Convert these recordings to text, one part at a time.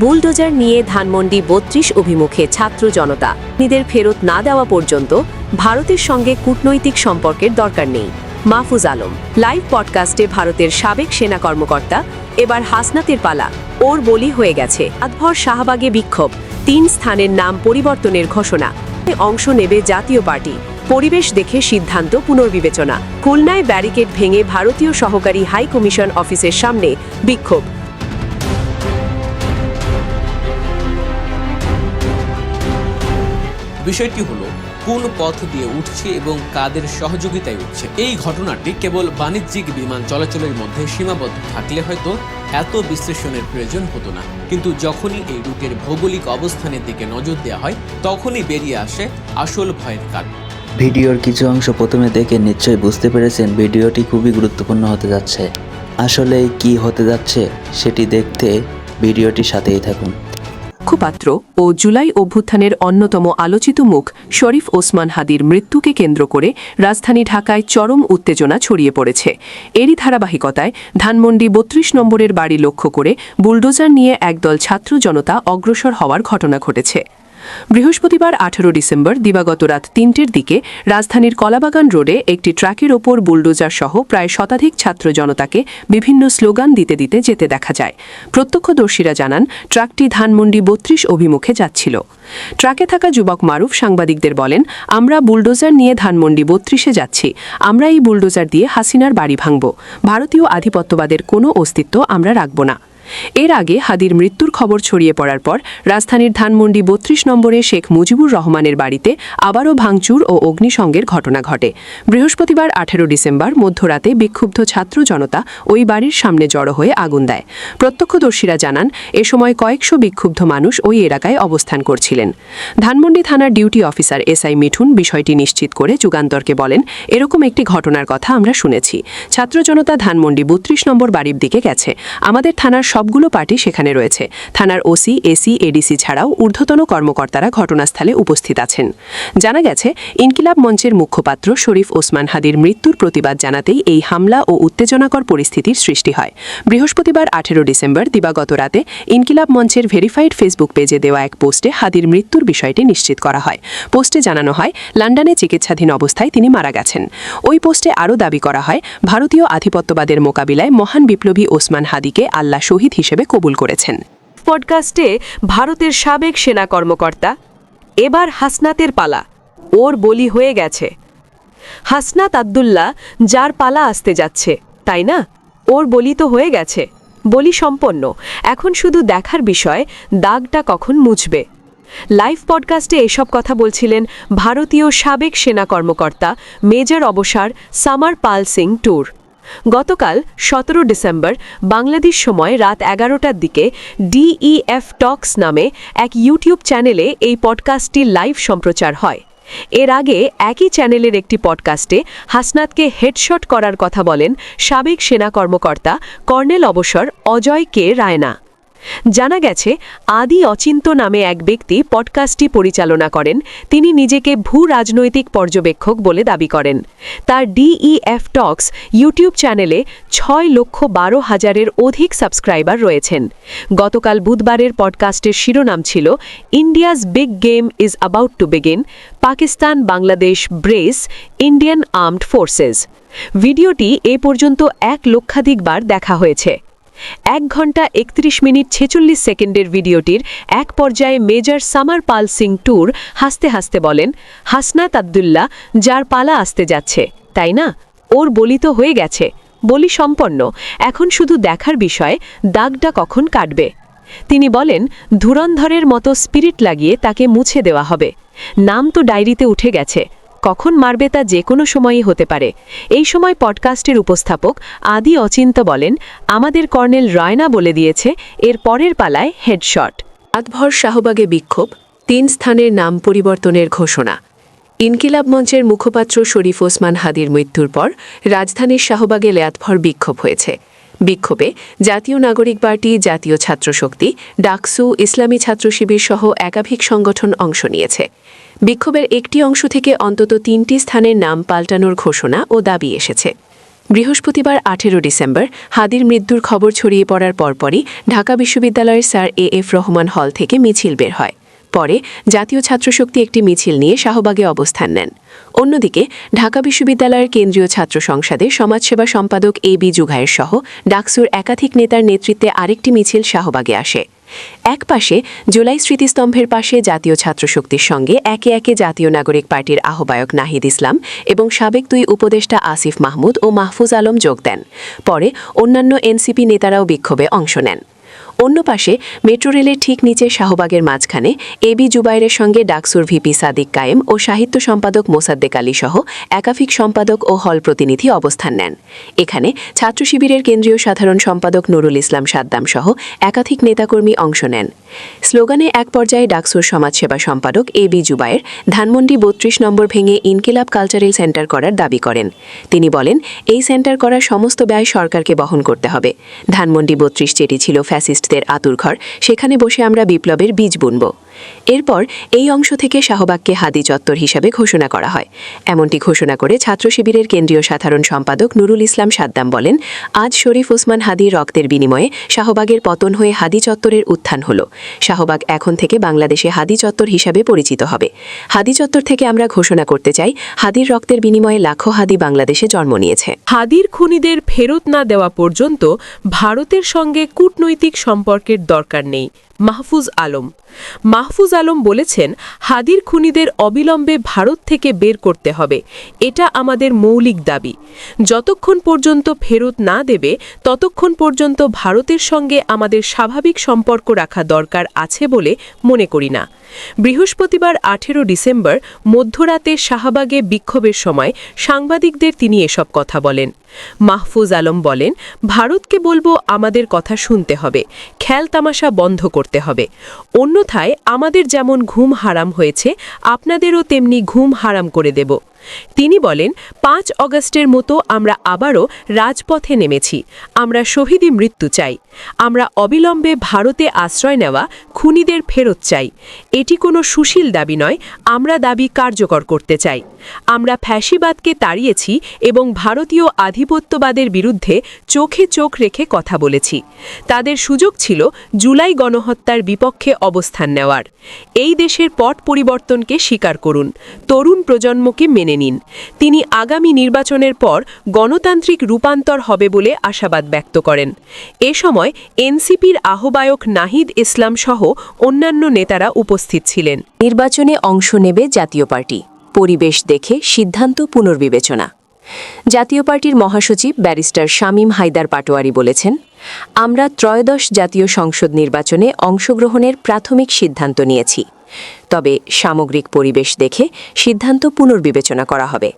Bulldozer নিয়ে ধানমন্ডি বত্রিশ অভিমুখে ছাত্র জনতা। নিদের ফেরত না দেওয়া পর্যন্ত ভারতের সঙ্গে কূটনৈতিক সম্পর্কের দরকার নেই। মাহফুজ আলম, লাইভ পডকাস্টে ভারতের সাবেক সেনা কর্মকর্তা, এবার হাসনাতের পালা, ওর বলি হয়ে গেছে। আধভর শাহবাগে বিক্ষোভ, তিন স্থানের নাম পরিবর্তনের ঘোষণা। অংশ নেবে জাতীয় পার্টি। পরিবেশ দেখে সিদ্ধান্ত পুনর্বিবেচনা। খুলনায় ব্যারিকেড ভেঙে ভারতীয় সহকারী হাই কমিশন অফিসের সামনে বিক্ষোভ। বিষয়টি হলো, কোন পথ দিয়ে উঠছে এবং কাদের সহযোগিতায় উঠছে। এই ঘটনাটি কেবল বাণিজ্যিক বিমান চলাচলের মধ্যে সীমাবদ্ধ থাকলে হয়তো এত বিশ্লেষণের প্রয়োজন হতো না। কিন্তু যখনই এই রুটের ভৌগোলিক অবস্থানের দিকে নজর দেওয়া হয়, তখনই বেরিয়ে আসে আসল ভয়ের কারণ। ভিডিওর কিছু অংশ প্রথমে দেখে নিশ্চয়ই বুঝতে পেরেছেন ভিডিওটি খুবই গুরুত্বপূর্ণ হতে যাচ্ছে। আসলে কি হতে যাচ্ছে, সেটি দেখতে ভিডিওটির সাথেই থাকুন। মুখপাত্র ও জুলাই অভ্যুত্থানের অন্যতম আলোচিত মুখ শরীফ ওসমান হাদির মৃত্যুকে কেন্দ্র করে রাজধানী ঢাকায় চরম উত্তেজনা ছড়িয়ে পড়েছে। এরই ধারাবাহিকতায় ধানমন্ডি বত্রিশ নম্বরের বাড়ি লক্ষ্য করে বুলডোজার নিয়ে একদল ছাত্র জনতা অগ্রসর হওয়ার ঘটনা ঘটেছে। বৃহস্পতিবার আঠারো ডিসেম্বর, দিবাগত রাত তিনটের দিকে রাজধানীর কলাবাগান রোডে একটি ট্রাকের ওপর বুলডোজার সহ প্রায় শতাধিক ছাত্র জনতাকে বিভিন্ন স্লোগান দিতে দিতে যেতে দেখা যায়। প্রত্যক্ষদর্শীরা জানান, ট্রাকটি ধানমন্ডি বত্রিশ অভিমুখে যাচ্ছিল। ট্রাকে থাকা যুবক মারুফ সাংবাদিকদের বলেন, আমরা বুলডোজার নিয়ে ধানমন্ডি বত্রিশে যাচ্ছি। আমরা এই বুলডোজার দিয়ে হাসিনার বাড়ি ভাঙব। ভারতীয় আধিপত্যবাদের কোনো অস্তিত্ব আমরা রাখব না। এর আগে হাদির মৃত্যুর খবর ছড়িয়ে পড়ার পর রাজধানীর ধানমন্ডি বত্রিশ নম্বরে শেখ মুজিবুর রহমানের বাড়িতে আবারও ভাঙচুর ও অগ্নিসংগের ঘটনা ঘটে। বৃহস্পতিবার আঠেরো ডিসেম্বর মধ্যরাতে বিক্ষুব্ধ ছাত্র জনতা ওই বাড়ির সামনে জড়ো হয়ে আগুন দেয়। প্রত্যক্ষদর্শীরা জানান, এ সময় কয়েকশো বিক্ষুব্ধ মানুষ ওই এলাকায় অবস্থান করছিলেন। ধানমন্ডি থানার ডিউটি অফিসার এসআই মিঠুন বিষয়টি নিশ্চিত করে যুগান্তরকে বলেন, এরকম একটি ঘটনার কথা আমরা শুনেছি। ছাত্র জনতা ধানমন্ডি বত্রিশ নম্বর বাড়ির দিকে গেছে। আমাদের থানার সবগুলো পার্টি সেখানে রয়েছে। থানার ওসি, এসি, এডিসি ছাড়াও ঊর্ধ্বতন কর্মকর্তারা ঘটনাস্থলে উপস্থিত আছেন। জানা গেছে, ইনকিলাব মঞ্চের মুখপাত্র শরীফ ওসমান হাদির মৃত্যুর প্রতিবাদ জানাতেই এই হামলা ও উত্তেজনাকর পরিস্থিতির সৃষ্টি হয়। বৃহস্পতিবার আঠেরো ডিসেম্বর, দিবাগত রাতে ইনকিলাব মঞ্চের ভেরিফাইড ফেসবুক পেজে দেওয়া এক পোস্টে হাদির মৃত্যুর বিষয়টি নিশ্চিত করা হয়। পোস্টে জানানো হয়, লন্ডনে চিকিৎসাধীন অবস্থায় তিনি মারা গেছেন। ওই পোস্টে আরও দাবি করা হয়, ভারতীয় আধিপত্যবাদের মোকাবিলায় মহান বিপ্লবী ওসমান হাদিকে আল্লাহ শহীদ হিসেবে কবুল করেছেন। পডকাস্টে ভারতের সাবেক সেনা কর্মকর্তা, এবার হাসনাতের পালা, ওর বলি হয়ে গেছে। হাসনাত আবদুল্লাহ যার পালা আসতে যাচ্ছে, তাই না? ওর বলি তো হয়ে গেছে, বলি সম্পন্ন। এখন শুধু দেখার বিষয়, দাগটা কখন মুছবে? লাইভ পডকাস্টে এসব কথা বলছিলেন ভারতীয় সাবেক সেনা কর্মকর্তা, মেজর অবসার সামার পাল সিং ট্যুর গতকাল সতেরো ডিসেম্বর বাংলাদেশ সময় রাত এগারোটার দিকে ডিইএফ টক্স নামে এক ইউটিউব চ্যানেলে এই পডকাস্টটি লাইভ সম্প্রচার হয়। এর আগে একই চ্যানেলের একটি পডকাস্টে হাসনাতকে হেডশট করার কথা বলেন সাবেক সেনা কর্মকর্তা কর্নেল অবসর অজয় কে রায়না। জানা গেছে, আদি অচিন্ত নামে এক ব্যক্তি পডকাস্টটি পরিচালনা করেন। তিনি নিজেকে ভূ রাজনৈতিক পর্যবেক্ষক বলে দাবি করেন। তার ডিইএফ টক্স ইউটিউব চ্যানেলে ছয় লক্ষ বারো হাজারের অধিক সাবস্ক্রাইবার রয়েছেন। গতকাল বুধবারের পডকাস্টের শিরোনাম ছিল India's big game is about to begin, Pakistan, Bangladesh, brace, Indian armed forces. ভিডিওটি এ পর্যন্ত এক লক্ষাধিক বার দেখা হয়েছে। এক ঘণ্টা একত্রিশ মিনিট ছেচল্লিশ সেকেন্ডের ভিডিওটির এক পর্যায়ে মেজর সামার পাল সিং ট্যুর হাসতে হাসতে বলেন, হাসনাত আবদুল্লাহ, যার পালা আসতে যাচ্ছে। তাই না? ওর বলি তো হয়ে গেছে। বলি সম্পন্ন। এখন শুধু দেখার বিষয়, দাগটা কখন কাটবে? তিনি বলেন, ধুরন্ধরের মতো স্পিরিট লাগিয়ে তাকে মুছে দেওয়া হবে। নাম তো ডায়েরিতে উঠে গেছে। কখন মারবে তা যে কোনো সময়ই হতে পারে। এই সময় পডকাস্টের উপস্থাপক আদি অচিন্ত বলেন, আমাদের কর্নেল রায়না বলে দিয়েছে, এর পরের পালায় হেডশট। রাতভর শাহবাগে বিক্ষোভ, তিন স্থানের নাম পরিবর্তনের ঘোষণা। ইনকিলাব মঞ্চের মুখপাত্র শরীফ ওসমান হাদির মৃত্যুর পর রাজধানীর শাহবাগে লেয়াতভর বিক্ষোভ হয়েছে। বিক্ষোভে জাতীয় নাগরিক পার্টি, জাতীয় ছাত্র শক্তি ডাকসু, ইসলামী ছাত্র শিবির সহ একাধিক সংগঠন অংশ নিয়েছে। বিক্ষোভের একটি অংশ থেকে অন্তত তিনটি স্থানের নাম পাল্টানোর ঘোষণা ও দাবি এসেছে। বৃহস্পতিবার আঠেরো ডিসেম্বর হাদির মৃত্যুর খবর ছড়িয়ে পড়ার পরপরই ঢাকা বিশ্ববিদ্যালয়ের স্যার এ এফ রহমান হল থেকে মিছিল বের হয়। পরে জাতীয় ছাত্রশক্তি একটি মিছিল নিয়ে শাহবাগে অবস্থান নেন। অন্যদিকে ঢাকা বিশ্ববিদ্যালয়ের কেন্দ্রীয় ছাত্র সংসদে সমাজসেবা সম্পাদক এ বি জুঘায়ের সহ ডাকসুর একাধিক নেতার নেতৃত্বে আরেকটি মিছিল শাহবাগে আসে। এক পাশে জুলাই স্মৃতিস্তম্ভের পাশে জাতীয় ছাত্রশক্তির সঙ্গে একে একে জাতীয় নাগরিক পার্টির আহ্বায়ক নাহিদ ইসলাম এবং সাবেক দুই উপদেষ্টা আসিফ মাহমুদ ও মাহফুজ আলম যোগ দেন। পরে অন্যান্য এনসিপি নেতারাও বিক্ষোভে অংশ নেন। অন্য পাশে মেট্রো রেলের ঠিক নিচে শাহবাগের মাঝখানে এবি জুবাইরের সঙ্গে ডাকসুর ভিপি সাদিক কায়েম ও সাহিত্য সম্পাদক মোসাদ্দেক আলী সহ একাফিক সম্পাদক ও হল প্রতিনিধি অবস্থান নেন। এখানে ছাত্র শিবিরের কেন্দ্রীয় সাধারণ সম্পাদক নুরুল ইসলাম সাদ্দাম সহ একাধিক নেতাকর্মী অংশ নেন। স্লোগানে এক পর্যায়ে ডাকসুর সমাজসেবা সম্পাদক এ বি জুবায়ের ধানমন্ডি বত্রিশ নম্বর ভেঙে ইনকিলাব কালচারাল সেন্টার করার দাবি করেন। তিনি বলেন, এই সেন্টার করার সমস্ত ব্যয় সরকারকে বহন করতে হবে। ধানমন্ডি বত্রিশ যেটি ছিল ফ্যাসিস্টদের আতুরঘর সেখানে বসে আমরা বিপ্লবের বীজ বুনব। এরপর এই অংশ থেকে শাহবাগকে হাদি চত্বর হিসাবে ঘোষণা করা হয়। এমনটি ঘোষণা করে ছাত্র শিবিরের কেন্দ্রীয় সাধারণ সম্পাদক নুরুল ইসলাম সাদ্দাম বলেন, আজ শরীফ ওসমান হাদির রক্তের বিনিময়ে শাহবাগের পতন হয়ে হাদি চত্বরের উত্থান হল। শাহবাগ এখন থেকে বাংলাদেশে হাদি চত্বর হিসাবে পরিচিত হবে। হাদি চত্বর থেকে আমরা ঘোষণা করতে চাই, হাদির রক্তের বিনিময়ে লাখো হাদি বাংলাদেশে জন্ম নিয়েছে। হাদির খুনিদের ফেরত না দেওয়া পর্যন্ত ভারতের সঙ্গে কূটনৈতিক সম্পর্কের দরকার নেই। মাহফুজ আলম, মাহফুজ আলম বলেছেন, হাদির খুনিদের অবিলম্বে ভারত থেকে বের করতে হবে। এটা আমাদের মৌলিক দাবি। যতক্ষণ পর্যন্ত ফেরত না দেবে, ততক্ষণ পর্যন্ত ভারতের সঙ্গে আমাদের স্বাভাবিক সম্পর্ক রাখা দরকার আছে বলে মনে করি না। বৃহস্পতিবার আঠেরো ডিসেম্বর মধ্যরাতে শাহবাগে বিক্ষোভের সময় সাংবাদিকদের তিনি এসব কথা বলেন। মাহফুজ আলম বলেন, ভারতকে বলব আমাদের কথা শুনতে হবে, খেল তামাশা বন্ধ করতে হবে। অন্যথায় আমাদের যেমন ঘুম হারাম হয়েছে, আপনাদেরও তেমনি ঘুম হারাম করে দেব। তিনি বলেন, পাঁচ অগস্টের মতো আমরা আবারও রাজপথে নেমেছি। আমরা শহীদি মৃত্যু চাই। আমরা অবিলম্বে ভারতে আশ্রয় নেওয়া খুনিদের ফেরত চাই। এটি কোনো সুশীল দাবি নয়, আমরা দাবি কার্যকর করতে চাই। আমরা ফ্যাসিবাদকে তাড়িয়েছি এবং ভারতীয় আধিপত্যবাদের বিরুদ্ধে চোখে চোখ রেখে কথা বলেছি। তাদের সুযোগ ছিল জুলাই গণহত্যার বিপক্ষে অবস্থান নেওয়ার। এই দেশের পট পরিবর্তনকে স্বীকার করুন। তরুণ প্রজন্মকে নিন। তিনি আগামী নির্বাচনের পর গণতান্ত্রিক রূপান্তর হবে বলে আশাবাদ ব্যক্ত করেন। এ সময় এনসিপির আহ্বায়ক নাহিদ ইসলাম সহ অন্যান্য নেতারা উপস্থিত ছিলেন। নির্বাচনে অংশ নেবে জাতীয় পার্টি। পরিবেশ দেখে সিদ্ধান্ত পুনর্বিবেচনা। জাতীয় পার্টির মহাসচিব ব্যারিস্টার শামীম হায়দার পাটোয়ারি বলেছেন, আমরা ত্রয়োদশ জাতীয় সংসদ নির্বাচনে অংশগ্রহণের প্রাথমিক সিদ্ধান্ত নিয়েছি। তবে সামগ্রিক পরিবেশ দেখে সিদ্ধান্ত পুনর্বিবেচনা করা হবে।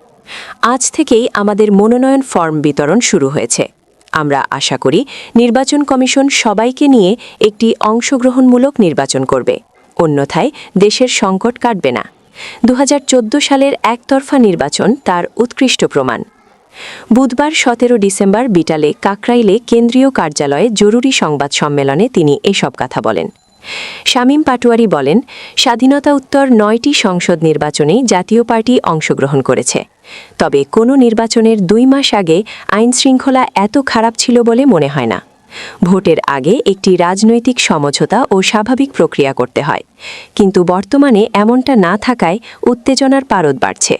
আজ থেকেই আমাদের মনোনয়ন ফর্ম বিতরণ শুরু হয়েছে। আমরা আশা করি নির্বাচন কমিশন সবাইকে নিয়ে একটি অংশগ্রহণমূলক নির্বাচন করবে। অন্যথায় দেশের সংকট কাটবে না। দু হাজার চোদ্দ সালের একতরফা নির্বাচন তার উৎকৃষ্ট প্রমাণ। বুধবার সতেরো ডিসেম্বর বিটালে কাকরাইলে কেন্দ্রীয় কার্যালয়ে জরুরি সংবাদ সম্মেলনে তিনি এসব কথা বলেন। শামীম পাটোয়ারি বলেন, স্বাধীনতা উত্তর নয়টি সংসদ নির্বাচনে জাতীয় পার্টি অংশগ্রহণ করেছে। তবে কোনো নির্বাচনের দুই মাস আগে আইন শৃঙ্খলা এত খারাপ ছিল বলে মনে হয় না। ভোটের আগে একটি রাজনৈতিক সমঝোতা ও স্বাভাবিক প্রক্রিয়া করতে হয়। কিন্তু বর্তমানে এমনটা না থাকায় উত্তেজনার পারদ বাড়ছে।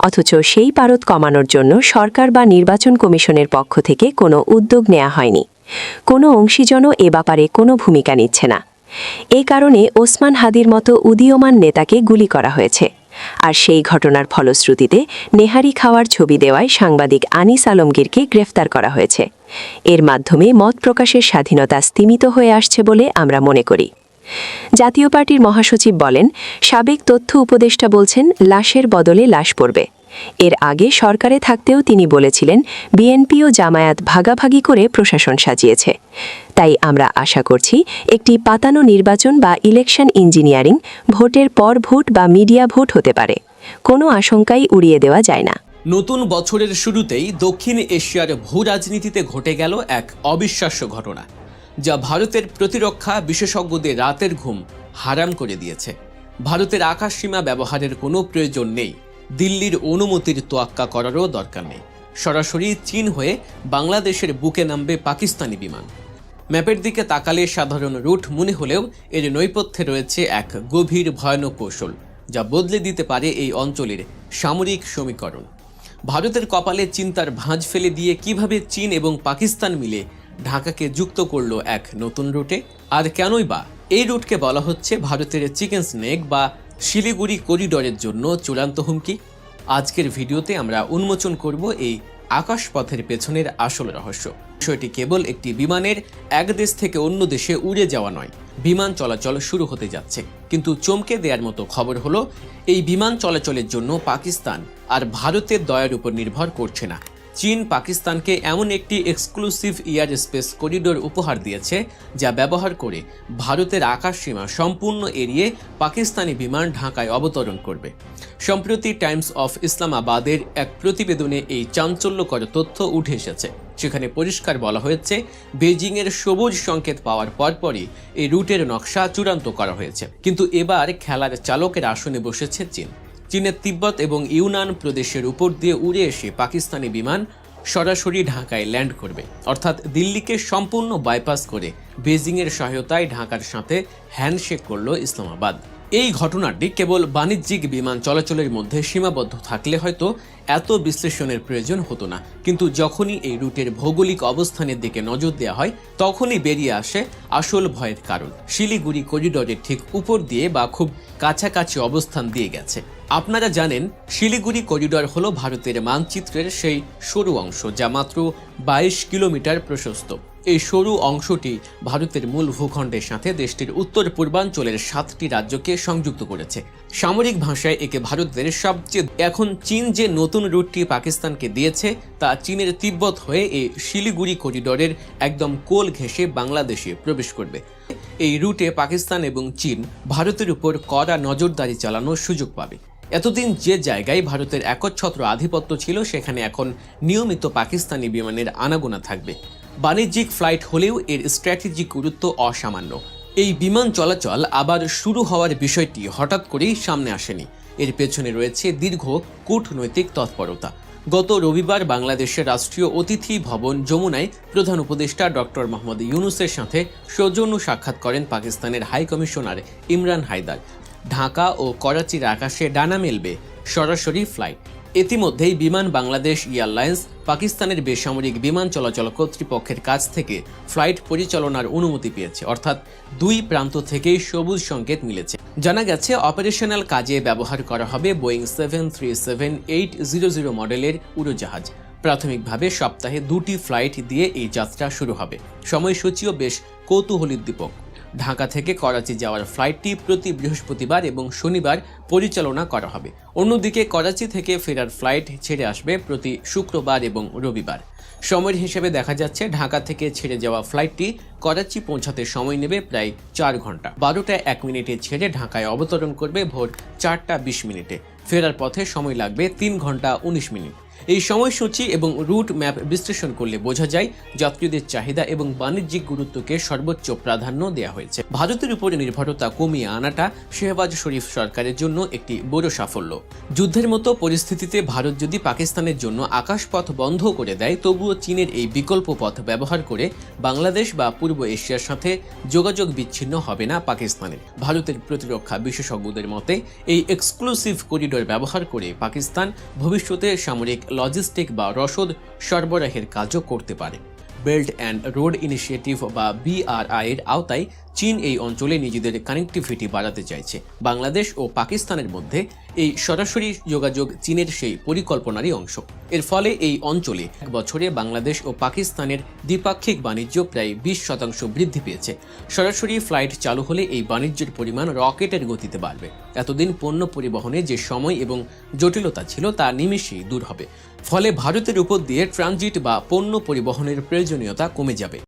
অথচ সেই পারদ কমানোর জন্য সরকার বা নির্বাচন কমিশনের পক্ষ থেকে কোনো উদ্যোগ নেওয়া হয়নি। কোনো অংশীজনও এ ব্যাপারে কোনো ভূমিকা নিচ্ছে না। এ কারণে ওসমান হাদির মতো উদীয়মান নেতাকে গুলি করা হয়েছে। আর সেই ঘটনার ফলশ্রুতিতে নেহারি খাওয়ার ছবি দেওয়ায় সাংবাদিক আনিস আলমগীরকে গ্রেফতার করা হয়েছে। এর মাধ্যমে মত প্রকাশের স্বাধীনতা স্তীমিত হয়ে আসছে বলে আমরা মনে করি। জাতীয় পার্টির মহাসচিব বলেন, সাবেক তথ্য উপদেষ্টা বলছেন, লাশের বদলে লাশ পড়বে। এর আগে সরকারে থাকতেও তিনি বলেছিলেন, বিএনপি ও জামায়াত ভাগাভাগি করে প্রশাসন সাজিয়েছে। তাই আমরা আশা করছি একটি পাতানো নির্বাচন বা ইলেকশন ইঞ্জিনিয়ারিং ভোটের পর ভোট বা মিডিয়া ভোট হতে পারে। কোনো আশঙ্কাই উড়িয়ে দেওয়া যায় না। নতুন বছরের শুরুতেই দক্ষিণ এশিয়ার ভূ রাজনীতিতে ঘটে গেল এক অবিশ্বাস্য ঘটনা, যা ভারতের প্রতিরক্ষা বিশেষজ্ঞদের রাতের ঘুম হারাম করে দিয়েছে। ভারতের আকাশ সীমা ব্যবহারের কোনো প্রয়োজন নেই। দিল্লির অনুমতির তোয়াক্কা করারও দরকার নেই। সরাসরি চীন হয়ে বাংলাদেশের বুকে নামবে পাকিস্তানি বিমান। ম্যাপের দিকে তাকালে সাধারণ রুট মনে হলেও এর নৈপথ্যে রয়েছে এক গভীর ভয়ানক কৌশল, যা বদলে দিতে পারে এই অঞ্চলের সামরিক সমীকরণ। ভারতের কপালে চিন্তার ভাঁজ ফেলে দিয়ে কীভাবে চীন এবং পাকিস্তান মিলে ঢাকাকে যুক্ত করল এক নতুন রুটে? আর কেনই বা এই রুটকে বলা হচ্ছে ভারতের চিকেন স্নেক বা শিলিগুড়ি করিডোরের জন্য চূড়ান্ত হুমকি। আজকের ভিডিওতে আমরা উন্মোচন করব এই আকাশপথের পেছনের আসল রহস্য। বিষয়টি কেবল একটি বিমানের এক দেশ থেকে অন্য দেশে উড়ে যাওয়া নয়, বিমান চলাচল শুরু হতে যাচ্ছে। কিন্তু চমকে দেওয়ার মতো খবর হলো, এই বিমান চলাচলের জন্য পাকিস্তান আর ভারতের দয়ার উপর নির্ভর করছে না। চীন পাকিস্তানকে এমন একটি এক্সক্লুসিভ এয়ার স্পেস করিডোর উপহার দিয়েছে, যা ব্যবহার করে ভারতের আকাশ সীমা সম্পূর্ণ এড়িয়ে পাকিস্তানি বিমান ঢাকায় অবতরণ করবে। সম্প্রতি টাইমস অফ ইসলামাবাদের এক প্রতিবেদনে এই চাঞ্চল্যকর তথ্য উঠে এসেছে। সেখানে পরিষ্কার বলা হয়েছে বেজিংয়ের সবুজ সংকেত পাওয়ার পরপরই এই রুটের নকশা চূড়ান্ত করা হয়েছে। কিন্তু এবার খেলার চালকের আসনে বসেছে চীন। চীনের তিব্বত এবং ইউনান প্রদেশের উপর দিয়ে উড়ে এসে পাকিস্তানি বিমান সরাসরি ঢাকায় ল্যান্ড করবে। অর্থাৎ দিল্লিকে সম্পূর্ণ বাইপাস করে বেজিংয়ের সহায়তায় ঢাকার সাথে হ্যান্ডশেক করল ইসলামাবাদ। এই ঘটনাটি কেবল বাণিজ্যিক বিমান চলাচলের মধ্যে সীমাবদ্ধ থাকলে হয়তো এত বিশ্লেষণের প্রয়োজন হতো না। কিন্তু যখনই এই রুটের ভৌগোলিক অবস্থানের দিকে নজর দেওয়া হয়, তখনই বেরিয়ে আসে আসল ভয়ের কারণ। শিলিগুড়ি করিডোরের ঠিক উপর দিয়ে বা খুব কাছাকাছি অবস্থান দিয়ে গেছে। আপনারা জানেন, শিলিগুড়ি করিডোর হলো ভারতের মানচিত্রের সেই সরু অংশ, যা মাত্র বাইশ কিলোমিটার প্রশস্ত। এই সরু অংশটি ভারতের মূল ভূখণ্ডের সাথে দেশটির উত্তর পূর্বাঞ্চলের সাতটি রাজ্যকে সংযুক্ত করেছে। সামরিক ভাষায় একে ভারতের সবচেয়ে এখন চীন যে নতুন রুটটি পাকিস্তানকে দিয়েছে, তা চীনের তিব্বত হয়ে এই শিলিগুড়ি করিডোরের একদম কোল ঘেঁষে বাংলাদেশে প্রবেশ করবে। এই রুটে পাকিস্তান এবং চীন ভারতের উপর কড়া নজরদারি চালানোর সুযোগ পাবে। এতদিন যে জায়গায় ভারতের একচ্ছত্র আধিপত্য ছিল, সেখানে এখন নিয়মিত পাকিস্তানি বিমানের আনাগোনা থাকবে। বাণিজ্যিক ফ্লাইট হলেও এর স্ট্র্যাটেজিক গুরুত্ব অসামান্য। এই বিমান চলাচল আবার শুরু হওয়ার বিষয়টি হঠাৎ করেই সামনে আসেনি। এর পেছনে রয়েছে দীর্ঘ কূটনৈতিক তৎপরতা। গত রবিবার বাংলাদেশের রাষ্ট্রীয় অতিথি ভবন যমুনায় প্রধান উপদেষ্টা ডক্টর মোহাম্মদ ইউনুসের সাথে সৌজন্য সাক্ষাৎ করেন পাকিস্তানের হাই কমিশনার ইমরান হায়দার। ঢাকা ও করাচির আকাশে ডানা মেলবে সরাসরি ফ্লাইট। ইতিমধ্যেই বিমান বাংলাদেশ এয়ারলাইন্স পাকিস্তানের বেসামরিক বিমান চলাচল কর্তৃপক্ষের কাছ থেকে ফ্লাইট পরিচালনার অনুমতি পেয়েছে। অর্থাৎ দুই প্রান্ত থেকেই সবুজ সংকেত মিলেছে। জানা গেছে, অপারেশনাল কাজে ব্যবহার করা হবে Boeing seven three seven eight zero zero মডেলের উড়োজাহাজ। প্রাথমিকভাবে সপ্তাহে দুটি ফ্লাইট দিয়ে এই যাত্রা শুরু হবে। সময়সূচিও বেশ কৌতূহলোদ্দীপক। ঢাকা থেকে করাচি যাওয়ার ফ্লাইটটি প্রতি বৃহস্পতিবার এবং শনিবার পরিচালনা করা হবে। অন্যদিকে করাচি থেকে ফেরার ফ্লাইট ছেড়ে আসবে প্রতি শুক্রবার এবং রবিবার। সময়ের হিসেবে দেখা যাচ্ছে ঢাকা থেকে ছেড়ে যাওয়া ফ্লাইটটি করাচি পৌঁছাতে সময় নেবে প্রায় চার ঘণ্টা। বারোটা এক মিনিটে ছেড়ে ঢাকায় অবতরণ করবে ভোর চারটা বিশ মিনিটে। ফেরার পথে সময় লাগবে তিন ঘণ্টা উনিশ মিনিট। এই সময়সূচি এবং রুট ম্যাপ বিশ্লেষণ করলে বোঝা যায় যাত্রীদের চাহিদা এবং বাণিজ্যিক গুরুত্বকে সর্বোচ্চ প্রাধান্য দেওয়া হয়েছে। ভারতের উপরে নির্ভরতা কমিয়ে আনাটা শেহবাজ শরীফ সরকারের জন্য একটি বড় সাফল্য। যুদ্ধের মতো পরিস্থিতিতে ভারত যদি পাকিস্তানের জন্য আকাশপথ বন্ধ করে দেয়, তবুও চীনের এই বিকল্প পথ ব্যবহার করে বাংলাদেশ বা পূর্ব এশিয়ার সাথে যোগাযোগ বিচ্ছিন্ন হবে না পাকিস্তানের। ভারতের প্রতিরক্ষা বিশেষজ্ঞদের মতে, এই এক্সক্লুসিভ করিডোর ব্যবহার করে পাকিস্তান ভবিষ্যতে সামরিক লজিস্টিক বা রসদ সরবরাহের কাজও করতে পারে। বেল্ট অ্যান্ড রোড ইনিশিয়েটিভ বা বিআরআই এর আওতায় চীন এই অঞ্চলে নিজেদের কানেক্টিভিটি বাড়াতে চাইছে। বাংলাদেশ ও পাকিস্তানের মধ্যে এই সরাসরি যোগাযোগ চীনের সেই পরিকল্পনারই অংশ। এর ফলে এই অঞ্চলে এক বছরে বাংলাদেশ ও পাকিস্তানের দ্বিপাক্ষিক বাণিজ্য প্রায় বিশ শতাংশ বৃদ্ধি পেয়েছে। সরাসরি ফ্লাইট চালু হলে এই বাণিজ্যের পরিমাণ রকেটের গতিতে বাড়বে। এতদিন পণ্য পরিবহনে যে সময় এবং জটিলতা ছিল তা নিমেষেই দূর হবে। ফলে ভারতের উপর দিয়ে ট্রানজিট বা পণ্য পরিবহনের প্রয়োজনীয়তা কমে যাবে।